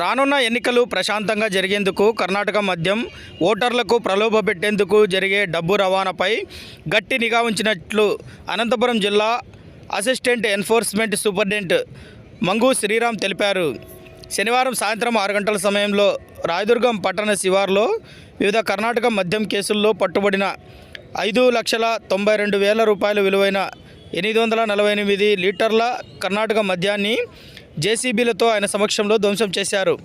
రానున్న ఎన్నికలు ప్రశాంతంగా జరిగేందుకు కర్ణాటక మద్యం ఓటర్లకు ప్రలోభ పెట్టేందుకు జరిగే డబ్బు రవాణాపై గట్టి నిఘా ఉంచినట్లు అనంతపురం జిల్లా assistant enforcement superintendent Mangu Sriram తెలిపారు. శనివారం సాయంత్రం ఆరు గంటల సమయంలో రాయదుర్గం పట్టణ శివార్లో వివిధ కర్ణాటక మద్యం కేసుల్లో పట్టుబడిన ఐదు లక్షల తొంభై రెండు వేల రూపాయల విలువైన ఎనిమిది వందల నలభై ఎనిమిది లీటర్ల కర్ణాటక మద్యాన్ని జేసీబీలతో ఆయన సమక్షంలో ధ్వంసం చేశారు.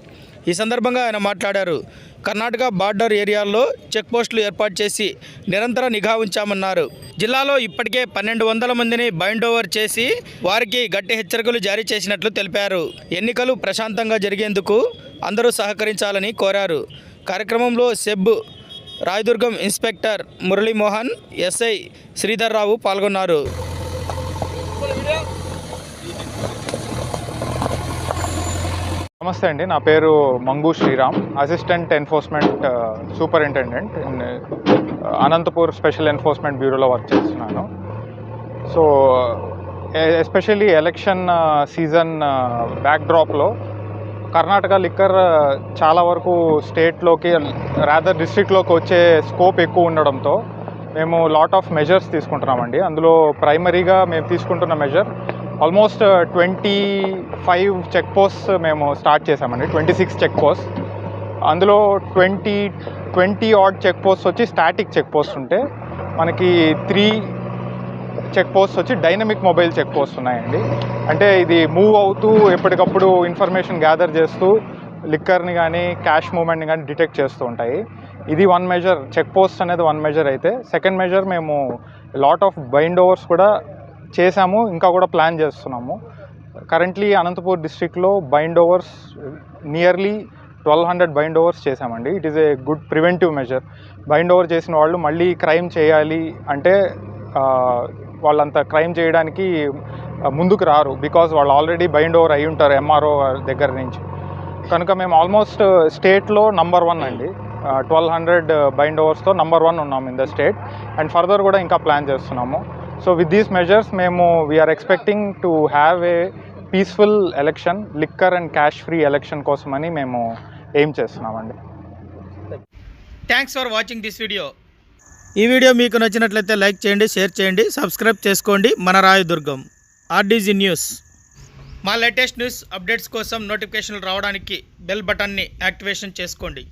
ఈ సందర్భంగా ఆయన మాట్లాడారు. కర్ణాటక బార్డర్ ఏరియాల్లో చెక్పోస్టులు ఏర్పాటు చేసి నిరంతర నిఘా ఉంచామన్నారు. జిల్లాలో ఇప్పటికే పన్నెండు వందల మందిని బైండ్ ఓవర్ చేసి వారికి గట్టి హెచ్చరికలు జారీ చేసినట్లు తెలిపారు. ఎన్నికలు ప్రశాంతంగా జరిగేందుకు అందరూ సహకరించాలని కోరారు. కార్యక్రమంలో SEB Rayadurgam inspector Muralimohan SI Sridharrao పాల్గొన్నారు. నమస్తే అండి. నా పేరు Mangu Sriram. Assistant enforcement superintendent Anantapur special enforcement బ్యూరోలో work చేస్తున్నాను. సో ఎస్పెషల్లీ ఎలక్షన్ సీజన్ బ్యాక్డ్రాప్లో కర్ణాటక లిక్కర్ uh, చాలా వరకు స్టేట్లోకి రాదర్ డిస్ట్రిక్ట్లోకి వచ్చే స్కోప్ ఎక్కువ ఉండడంతో మేము లాట్ ఆఫ్ మెజర్స్ తీసుకుంటున్నామండి. అందులో ప్రైమరీగా మేము తీసుకుంటున్న measure almost twenty five check post మేము స్టార్ట్ చేసామండి ట్వంటీ సిక్స్ చెక్ పోస్ట్ అందులో twenty twenty odd check post వచ్చి స్టాటిక్ చెక్ పోస్ట్ ఉంటే మనకి త్రీ చెక్ పోస్ట్ వచ్చి డైనమిక్ మొబైల్ చెక్ పోస్ట్ ఉన్నాయండి. అంటే ఇది మూవ్ అవుతూ ఎప్పటికప్పుడు ఇన్ఫర్మేషన్ గ్యాదర్ చేస్తూ లిక్కర్ని కానీ క్యాష్ మూమెంట్ని కానీ డిటెక్ట్ చేస్తూ ఉంటాయి. ఇది వన్ మెజర్ చెక్ పోస్ట్ అనేది వన్ మెజర్ అయితే సెకండ్ మెజర్ మేము లాట్ ఆఫ్ బైండ్ ఓవర్స్ కూడా చేశాము ఇంకా కూడా ప్లాన్ చేస్తున్నాము. కరెంట్లీ అనంతపూర్ డిస్ట్రిక్ట్లో bind overs nearly twelve hundred bind overs చేశామండి. It is a good preventive measure bind over చేసిన వాళ్ళు మళ్ళీ క్రైమ్ చేయాలి అంటే వాళ్ళంత క్రైమ్ చేయడానికి ముందుకు రారు బికాజ్ వాళ్ళు ఆల్రెడీ బైండ్ ఓవర్ అయి ఉంటారు ఎంఆర్ఓ దగ్గర నుంచి. కనుక మేము ఆల్మోస్ట్ స్టేట్లో నంబర్ వన్ అండి. ట్వెల్వ్ హండ్రెడ్ బైండ్ ఓవర్స్తో నంబర్ వన్ ఉన్నాం in the state and further కూడా ఇంకా ప్లాన్ చేస్తున్నాము. సో విత్ దీస్ మెజర్స్ మేము we're expecting to have a peaceful election liquor and cash free election కోసమని మేము ఎయిమ్ చేస్తున్నామండి. Thanks for watching this video ఈ వీడియో మీకు నచ్చినట్లయితే లైక్ చేయండి షేర్ చేయండి సబ్స్క్రైబ్ చేసుకోండి. మన రాయదుర్గం ఆర్డీజీ న్యూస్ మా లేటెస్ట్ న్యూస్ అప్డేట్స్ కోసం నోటిఫికేషన్లు రావడానికి బెల్ బటన్ని యాక్టివేషన్ చేసుకోండి.